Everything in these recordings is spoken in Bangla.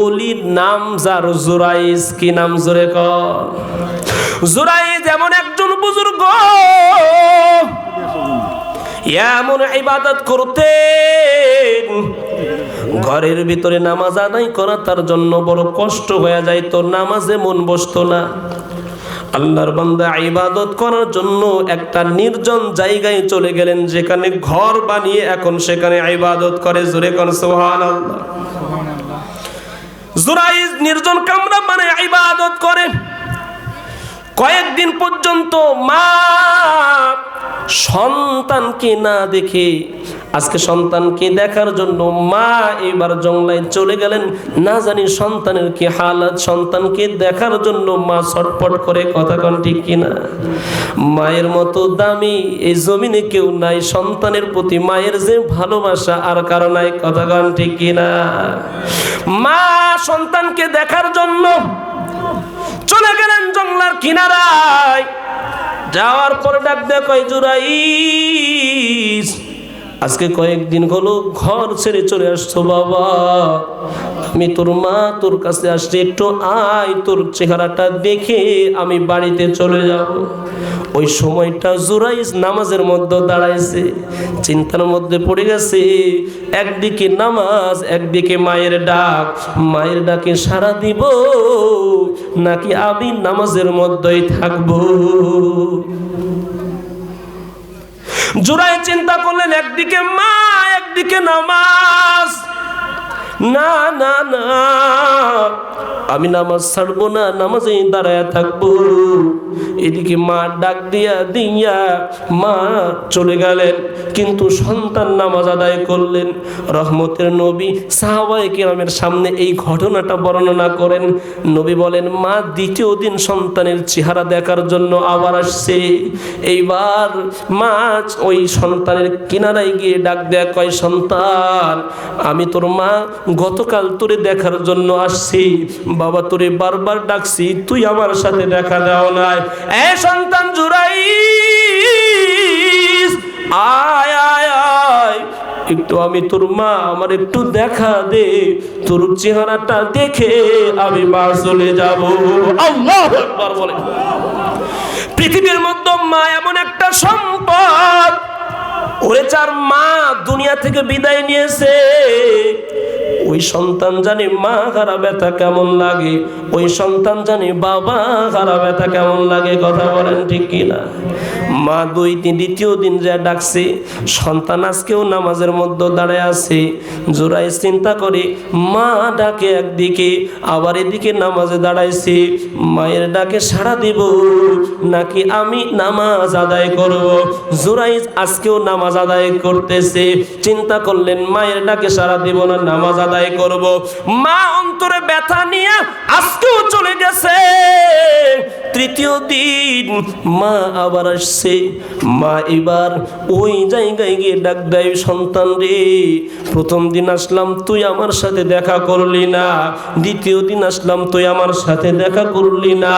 অলির নাম যার জোরাইজ কি নাম জোরে কর? জোরাইজ এমন একজন বুজুর্গ। এমন ইবাদত করতেন। ঘরের ভিতরে নামাজ আদায় করা তার জন্য বড় কষ্ট হয়ে যায় তো নামাজে মন বসতো না। আল্লাহর বান্দা ইবাদত করার জন্য একটা নির্জন জায়গায় চলে গেলেন, যেখানে ঘর বানিয়ে এখন সেখানে ইবাদত করে। জোরে কোন সুবহানাল্লাহ। জুরাইজ নির্জন কামরা মানে ইবাদত করে কয়েকদিন পর্যন্ত মা সন্তানকে না দেখে আজকে সন্তানকে দেখার জন্য মা এবার জংলায় চলে গেলেন। না জানি সন্তানের কি হালাত, সন্তানকে দেখার জন্য মা ছটপট করে কথা কন ঠিক কিনা। মায়ের মতো দামি এই জমিনে কেউ নাই, সন্তানের প্রতি মায়ের যে ভালোবাসা আর কারও নাই, কথা কন ঠিক কিনা। মা সন্তানকে দেখার জন্য চলে গেলেন জংলার কিনারায়। যাওয়ার পরে ডাক দেয়, কয় জুরাই আজকে কয়েকদিন হলো ঘর ছেড়ে চলে আসছো বাবা। আমি তোর মা তোর কাছে আসছি একটু আয়, তোর চেহারাটা দেখে আমি বাড়িতে চলে যাব। ওই সময়টা জুরাইজ নামাজের মধ্যে দাঁড়াইছে, চিন্তার মধ্যে পড়ে গেছে, একদিকে নামাজ, একদিকে মায়ের ডাক। মায়ের ডাকে সারা দিব, নাকি আমি নামাজের মধ্যেই থাকব? জোড়ায় চিন্তা করলেন একদিকে মা একদিকে নামাজ। না না না। আমি নামাজ ছাড়বো না, নামাজে দাঁড়ায় থাকব। এদিকে মা ডাক দিয়া দিয়া মা চলে গেলেন, কিন্তু সন্তান নামাজ আদায় করলেন। রহমতের নবী সাহাবাই কেরামের সামনে এই ঘটনাটা বর্ণনা করেন। নবী বলেন, মা, দ্বিতীয় দিন সন্তানের চেহারা দেখার জন্য আবার আসছে। এইবার মা, ওই সন্তানের কিনারায় গিয়ে ডাক দেয়া, কয়, সন্তান, আমি তোর মা গতকাল তোরে দেখার জন্য আসছি। বাবা তোরে বারবার ডাকছি, তুই আমার সাথে দেখা দেওয়া নাই। এ সন্তান জুড়াই আয় আয় আয়। একটু আমি তোর মা, আমার একটু দেখা দে, তোর চেহারাটা দেখে আমি মা চলে যাব। আল্লাহ একবার বলে পৃথিবীর মধ্যে মা এমন একটা সম্পদ, ওরে চার মা দুনিয়া থেকে বিদায় নিয়েছে ওই সন্তান জানি মা হারা ব্যথা কেমন লাগে? ওই সন্তান জানি বাবা হারা ব্যথা কেমন লাগে? কথা বলেন ঠিক কিনা? মা দুই দিন, দ্বিতীয় দিন যা ডাকছে, সন্তান আজকেও নামাজের মধ্যে দাঁড়ায় আছে। জোড়ায় চিন্তা করে, মা ডাকে একদিকে, আবার এদিকে নামাজে দাঁড়াইছে। মায়ের ডাকে সাড়া দিব, নাকি আমি নামাজ আদায় করব? জোরাই আজকেও নামাজ আদায় করতেছে। চিন্তা করলেন, মায়ের ডাকে সাড়া দিব না, নামাজ আদায় করব। মা অন্তরে ব্যথা নিয়ে আজকেও চলে গেছে। তৃতীয় দিন মা আবার আসছে। মা এবার ওই জায়গায় গিয়ে ডাক দেয়, সন্তান রে, প্রথম দিন আসলাম তুই আমার সাথে দেখা করলি না। দ্বিতীয় দিন আসলাম তুই আমার সাথে দেখা করলি না।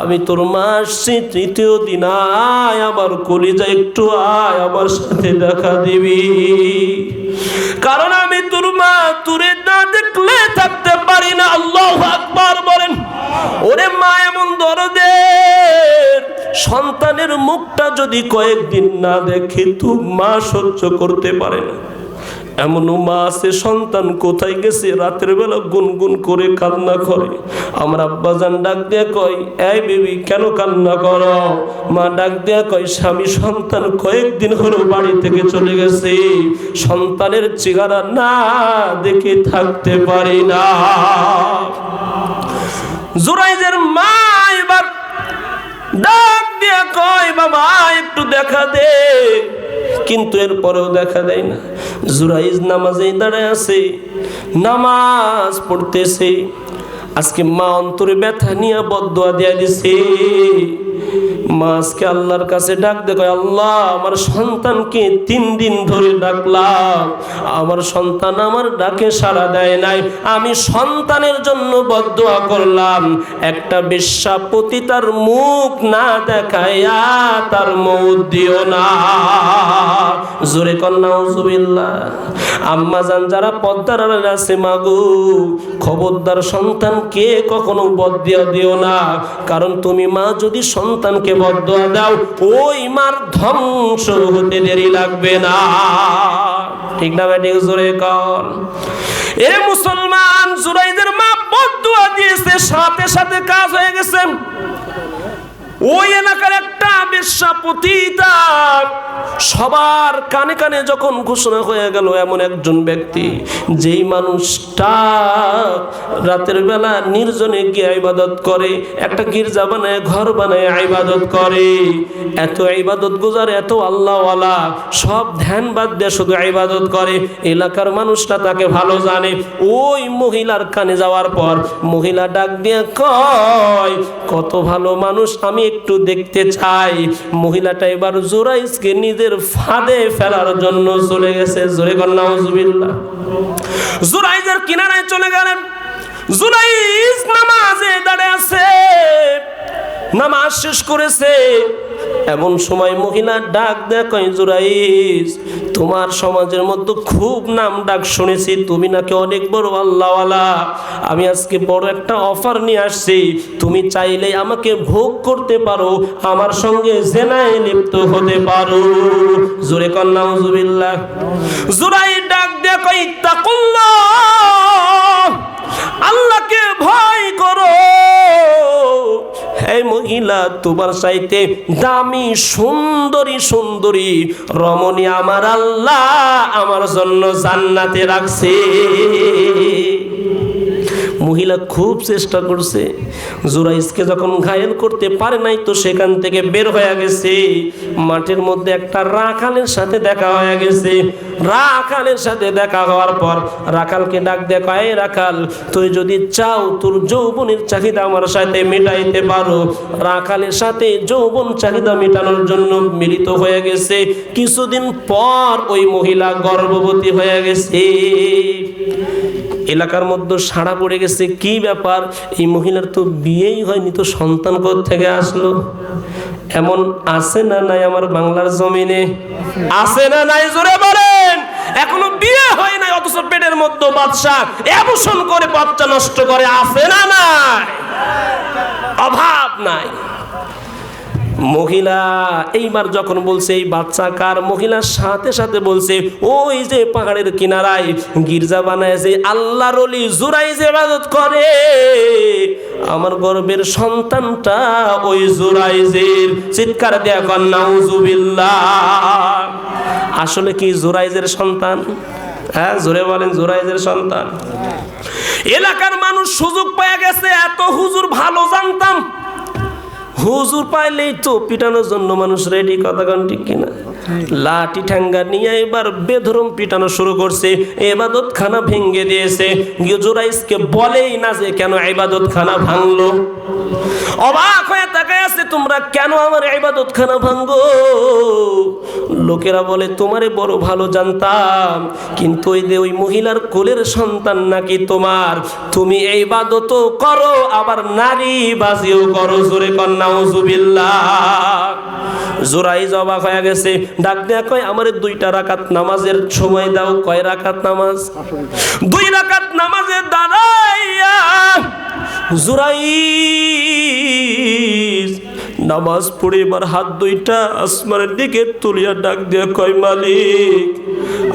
আমি তোর মা আসছি, তৃতীয় দিন আয় আমার কলিজা, একটু আয় আমার সাথে দেখা দিবি। কারণ আমি তোর মা, তুরে না দেখলে থাকতে পারি না। আল্লাহ যদি কয়েকদিন না দেখে তো মা সহ্য করতে পারে না। এমন মা আছে, সন্তান কোথায় গেছে? রাতের বেলা গুনগুন করে কান্না করে। আমার আব্বাজান ডাক দিয়ে কয়, এই বেবি, কেন কান্না কর? মা ডাক দিয়ে কয়, স্বামী সন্তান কয়েকদিন হলো বাড়ি থেকে চলে গেছে। সন্তানের চেহারা না দেখে থাকতে পারি না। জুরাইজের মা এবার ডাক দিয়ে কয়, বাবা, একটু দেখা দে। কিন্তু এরপরেও দেখা দেয় না। জুরাইজ নামাজেই দাঁড়ায় আছে, নামাজ পড়তেছে। আজকে মা অন্তরে ব্যথা নিয়ে বদয়া দিয়া দিছে। মা আজকে আল্লাহর কাছে ডাক দেখো আল্লাহ, আমার সন্তানকে তিন দিন ধরে ডাকলাম। আমার সন্তান আমার ডাকে সাড়া দেয় নাই। আমি সন্তানের জন্য বদোয়া করলাম। একটা বেশ্যাপতি তার মুখ না তার মৌত দিও না। জোরে কন্যা আম্মা জান, যারা পদ্মার আছে মাগু খবরদার সন্তানকে কখনো বদ দিও না? কারণ তুমি মা যদি সন্তানকে বদয়া দাও, ওই মার ধ্বংস হতে দেরি লাগবে না। ঠিক না ব্যাটিং জোরে কর এ মুসলমান জুরাইদের মা বদুয়া দিয়েছে, সাথে সাথে কাজ হয়ে গেছে। ওই এলাকার একটা বেশ্যাপতি তার সবার কানে কানে যখন ঘোষণা হয়ে গেল এমন একজন ব্যক্তি, যেই মানুষটা রাতের বেলা নির্জনে গিয়ে ইবাদত করে, একটা গির্জা বানায়, ঘর বানায়, ইবাদত করে। এত ইবাদত গুজার, এত আল্লাহওয়ালা, সব ধ্যান বাদ দিয়ে শুধু ইবাদত করে। এলাকার মানুষটা তাকে ভালো জানে। ওই মহিলার কানে যাওয়ার পর মহিলা ডাক দিয়ে কয়, কত ভালো মানুষ, আমি একটু দেখতে চাই। মহিলাটা এবার জোরাইসকে নিজের ফাঁদে ফেলার জন্য চলে গেছে। জোরে কন্যা হজবিল্লা জোরাইজের কিনারায় চলে গেলেন। জুরাইজ নামাজে দাঁড়িয়ে আছে। নামাজ শেষ করেছে। এমন সময় মহিলার ডাক দেখয় তোমার সমাজের মধ্যে খুব নাম ডাক শুনেছি। তুমি নাকি অনেক বড় আল্লাহওয়ালা। আমি আজকে বড় একটা অফার নিয়ে আসছি। তুমি চাইলে আমাকে ভোগ করতে পারো। আমার সঙ্গে জেনায় লিপ্ত হতে পারো। জোরে কন্যা হুজুবিল্লাহ জুরাই ডাক দেখয় তাকুল্লাহ, আল্লাহকে ভয় করো। হে মহিলা তোমার চাইতে দামি সুন্দরী সুন্দরী রমণী আমার আল্লাহ আমার জন্য জান্নাতে রাখছে। মহিলা খুব চেষ্টা করছে। জুরাইসকে যখন ঘায়েল করতে পারে নাই, তো সেখান থেকে বের হয়ে গেছে। মাঠের মধ্যে একটা রাখালের সাথে দেখা হয়ে গেছে। রাখালের সাথে দেখা হওয়ার পর রাখালকে ডাক দেখা এই রাখাল, তুই যদি চাও তোর যৌবনের চাহিদা আমার সাথে মেটাইতে পারো। রাখালের সাথে যৌবন চাহিদা মেটানোর জন্য মিলিত হয়ে গেছে। কিছুদিন পর ওই মহিলা গর্ভবতী হয়ে গেছে। এলাকার মধ্যে সাড়া পড়ে গেছে। কি ব্যাপার? এই মহিলার তো বিয়েই হয়নি, তো সন্তান থেকে আসলো? এমন আছে না নাই আমার বাংলার জমিনে? আছে না নাই? জোরে বলেন! এখনও বিয়ে হয় নাই, অথচ পেটের মধ্যে বাদশা এবসন করে বাচ্চা নষ্ট করে, আছে না নাই? অভাব নাই। মহিলা, এইবার যখন বলছে এই বাচ্চা কার? মহিলার সাথে সাথে বলছে, ওই যে পাহাড়ের কিনারায় গির্জা বানায় আল্লাহর অলি জুরাই যে ইবাদত করে। আমার গর্বের সন্তানটা ওই জুরাইজের চিৎকার দেয়া কন্যা আসলে কি জুরাইজের সন্তান? হ্যাঁ জোরে বলেন, জুরাইজের সন্তান। এলাকার মানুষ সুযোগ পেয়ে গেছে, এত হুজুর ভালো জানতাম। হুজুর পাইলেই তো পিটানোর জন্য মানুষ রেডি কথা গান ঠিক কিনা? লাঠি ঠ্যাঙ্গা নিয়ে এবার বেধরম পিটানো শুরু করছে এবাদত খানা ভেঙ্গে দিয়েছে জোরাইসকে বলেই না যে কেন ইবাদত খানা ভাঙলো। অবাক হয়ে তাকায় আছে, তোমরা কেন আমার ইবাদত খানা ভাঙ্গো লোকেরা বলে, তোমারে বড় ভালো জানতাম, কিন্তু ওই যে ওই মহিলার কোলের সন্তান নাকি তোমার। তুমি এই বাদত করো, আবার নারী বাজিও করো, জোরে কন্যা। জোরাই জবা হয়ে গেছে, ডাক দেয়া কয়, আমার দুইটা রাকাত নামাজের সময় দাও। কয় রাকাত নামাজ? দুই রাকাত নামাজের দাঁড়াইয়া জোরাই নামাজ পড়ে এবার হাত দুইটা আসমানের দিকে তুলিয়া ডাক দিয়া কয়, মালিক,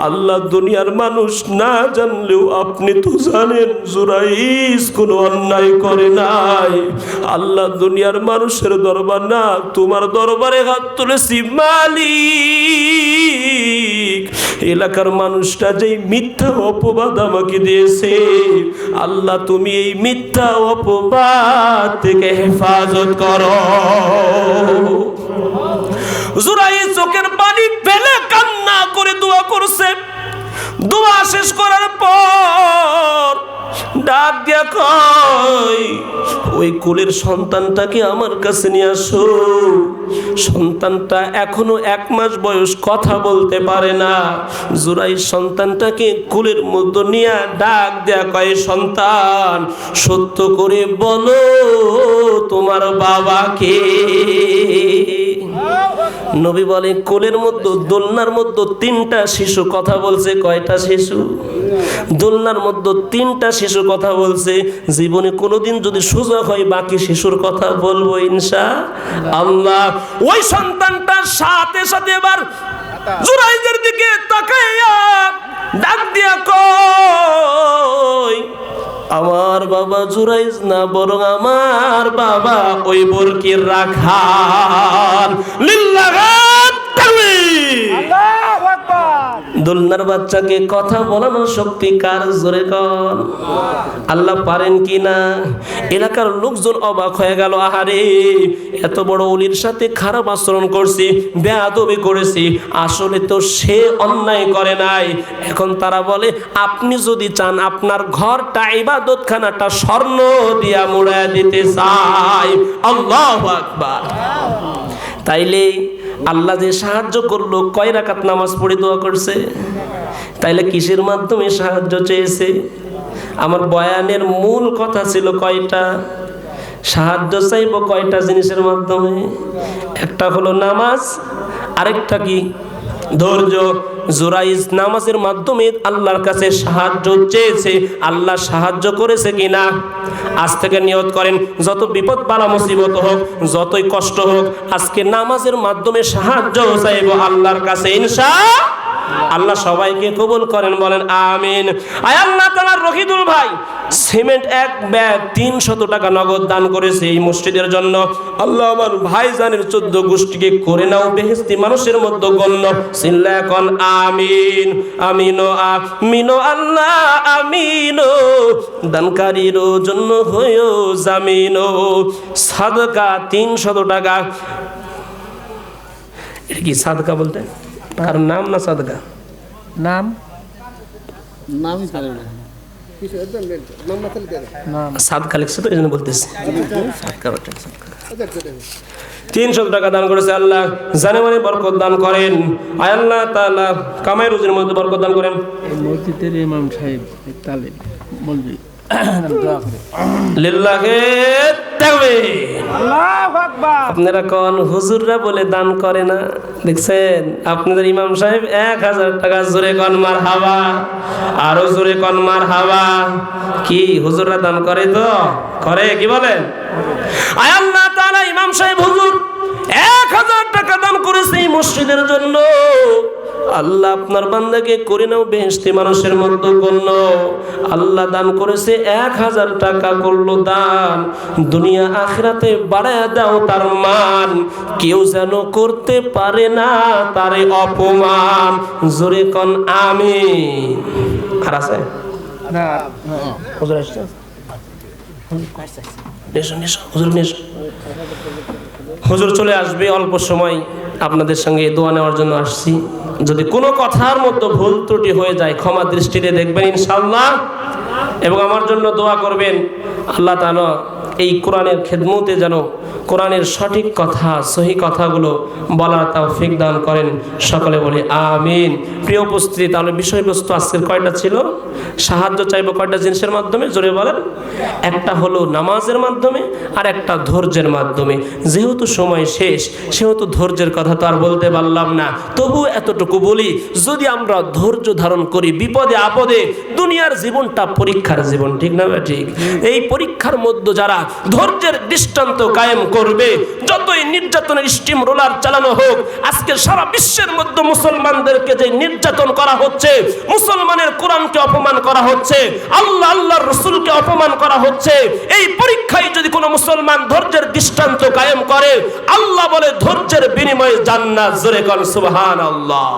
আল্লাহ দুনিয়ার মানুষ না জানলেও আপনি তো জানেন জুরাইস কোনো অন্যায় করে নাই। আল্লাহ দুনিয়ার মানুষের দরবার না, তোমার দরবারে হাত তুলেছি, মালিক। এলাকার মানুষটা যেই মিথ্যা অপবাদ আমাকে দিয়েছে, আল্লাহ তুমি এই মিথ্যা অপবাদ থেকে হেফাজত করো। জুরাই চোখের পানি ফেলে কান্না করে দোয়া করছে। দোয়া শেষ করার পর ডাক দিয়া কয়, ওই কুলের সন্তানটাকে আমার কাছে নিয়ে আসো। সন্তানটা এখনও এক মাস বয়স, কথা বলতে পারে না। জুরাই সন্তানটাকে কুলের মধ্যে নিয়ে ডাক দেয়া কয়, সন্তান, সত্য করে বলো তোমার বাবাকে। নবী বলে কোলের মধ্যে, দোলনার মধ্যে তিনটা শিশু কথা বলছে, কয়টা শিশু? দোলনার মধ্যে তিনটা শিশু কথা বলছে, জীবনে কোনোদিন যদি সুযোগ হয়, বাকি শিশুর কথা বলব ইনশা আল্লাহ। ওই সন্তানটার সাথে সাথে এবার জুরাইদের দিকে তাকাইয়া ডাক দিয়া কই আমার বাবা জুরাইজ না বরং আমার বাবা ওই বরকির রাখার লিল্লাহাত দোলনার বাচ্চাকে কথা বলানোর শক্তি কার জোরে কর আল্লাহ পারেন কি না? এলাকার লোকজন অবাক হয়ে গেল, আহারে, এত বড় অলির সাথে খারাপ আচরণ করছি, বেয়াদবি করেছি, আসলে তো সে অন্যায় করে নাই। এখন তারা বলে, আপনি যদি চান আপনার ঘরটা, ইবাদতখানাটা স্বর্ণ দিয়া মুড়ায় দিতে চাই, আল্লাহ আকবার। তাইলে আল্লাহ যে সাহায্য করল, কয় রাকাত নামাজ পড়ে দোয়া করছে? তাইলে কিসের মাধ্যমে সাহায্য চেয়েছে? আমার বয়ানের মূল কথা ছিল কয়টা? সাহায্য চাইব কয়টা জিনিসের মাধ্যমে? একটা হলো নামাজ, আরেকটা কি? ধৈর্য। জোরাইজ নামাজের মাধ্যমে আল্লাহর কাছে সাহায্য চেয়েছে। আল্লাহ সাহায্য করেছে কিনা? আজ থেকে নিয়ত করেন, যত বিপদ পালা মুসিবত হোক, যতই কষ্ট হোক, আজকে নামাজের মাধ্যমে সাহায্য চাইব আল্লাহর কাছে, ইনশা আল্লাহ সবাইকে কবুল করেন, বলেন আমিন। আয় আল্লাহ তাআলা রহিদুল ভাই, সিমেন্ট এক ব্যাগ তিনশত টাকা নগদ দান করেছে এই মসজিদের জন্য। আল্লাহ আমার ভাইজানের চোদ্দ গোষ্ঠীকে করে নাও বেহেস্তি মানুষের মধ্যে গণ্য। সিল্লা এখন আমিন, আমিনো আমিনো আল্লাহ, আমিনো দানকারীর জন্য হয়েও জামিনো সাদকা তিনশত টাকা। এটা কি সাদকা বলতে? তার নাম না সাদগা? নাম? নামই পারে না। সাদকা লিখছে তো এই জন্য বলতেছি তিনশো টাকা দান করেছে আল্লাহ জানে মানে বরকত দান করেন। আয় আল্লাহ তাআলা কামাই রুজির মধ্যে বরকত দান করেন। মসজিদের ইমাম সাহেব এই তালিম আপনারা কোন হুজুররা বলে দান করে না? দেখছেন? আপনাদের ইমাম সাহেব এক হাজার টাকা জোরে কন মার হাওয়া আরও জোরে কন মার হাওয়া কি হুজুররা দান করে তো? করে কি বলেন? আয় আল্লাহ তাআলা ইমাম সাহেব হুজুর এক হাজার টাকা দান করেছে এই মসজিদের জন্য। আল্লাহ আপনার বান্দাকে করে নাও বেহেস্তি মানুষের মধ্যে গণ্য আল্লাহ দান করেছে এক হাজার টাকা করল দান। দুনিয়া আখরাতে বাড়ায় দাও তার মান। কেউ যেন করতে পারে না তারে অপমান। জোরে কন আমি আর আছে? না আসছে? হুজুর চলে আসবে অল্প সময় আপনাদের সঙ্গে দোয়া নেওয়ার জন্য আসছি। যদি কোনো কথার মধ্যে ভুল ত্রুটি হয়ে যায়, ক্ষমা দৃষ্টিতে দেখবেন ইনশাল্লাহ এবং আমার জন্য দোয়া করবেন, আল্লাহ তালা এই কোরআনের খেদমতে যেন কোরআনের সঠিক কথা, সহি কথাগুলো বলার তৌফিক দান করেন সকলে বলি আমিন। প্রিয় উপস্থিতি, তাহলে বিষয়বস্তু আজকের কয়টা ছিল? সাহায্য চাইব কয়টা জিনিসের মাধ্যমে? জোরে বলেন। একটা হলো নামাজের মাধ্যমে, আর একটা ধৈর্যের মাধ্যমে। যেহেতু সময় শেষ, সেহেতু ধৈর্যের কথা তো আর বলতে পারলাম না। তবু এতটুকু বলি, যদি আমরা ধৈর্য ধারণ করি বিপদে আপদে, দুনিয়ার জীবনটা পরীক্ষার জীবন, ঠিক না ঠিক। এই পরীক্ষার মধ্যে যারা ধৈর্যের দৃষ্টান্ত কায়েম করবে, যতই নির্যাতনের স্টিম রোলার চালানো হোক, আজকে সারা বিশ্বের মধ্যে মুসলমানদেরকে যে নির্যাতন করা হচ্ছে, মুসলমানের কোরআনকে অপমান করা হচ্ছে, আল্লাহ, আল্লাহর রসুলকে অপমান করা হচ্ছে, এই পরীক্ষায় যদি কোনো মুসলমান ধৈর্যের দৃষ্টান্ত কায়েম করে, আল্লাহ বলে ধৈর্যের বিনিময়ে জান্নাত, জোরে কর সুবহান আল্লাহ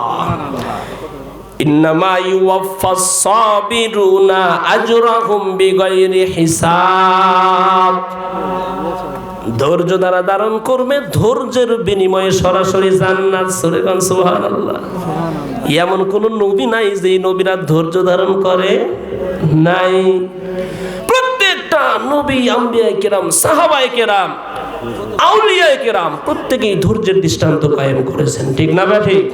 ইন্নামা ইউওয়াফাস সাবিরুনা আজরাহুম বিগাইরি হিসাব। ধৈর্য দ্বারা ধারণ করবে ধৈর্যের বিনিময়ে সরাসরি জান্নাত সুরেগান সুবহানাল্লাহ। এমন কোন নবী নাই যে এই নবীরা ধৈর্য ধারণ করে নাই। নবী আম্বিয়ায় কেরাম সাহাবায় কেরাম আউলিয়ায় কেরাম প্রত্যেকেই ধৈর্যের দৃষ্টান্ত কায়েম করেছেন ঠিক না বা ঠিক।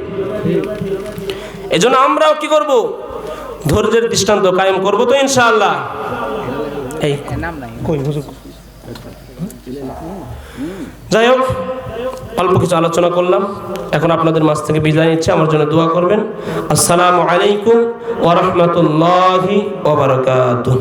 এজন্য আমরাও কি করব? ধৈর্যের দৃষ্টান্ত কায়েম করব তো ইনশাআল্লাহ। এই কই হুজুর? যাই হোক, অল্প কিছু আলোচনা করলাম। এখন আপনাদের মাছ থেকে বিদায় নিচ্ছে। আমার জন্য দোয়া করবেন। আসসালামু আলাইকুম ওরহমতুল্লাহি রাহমাতুল্লাহি ওয়া বারাকাতুহু।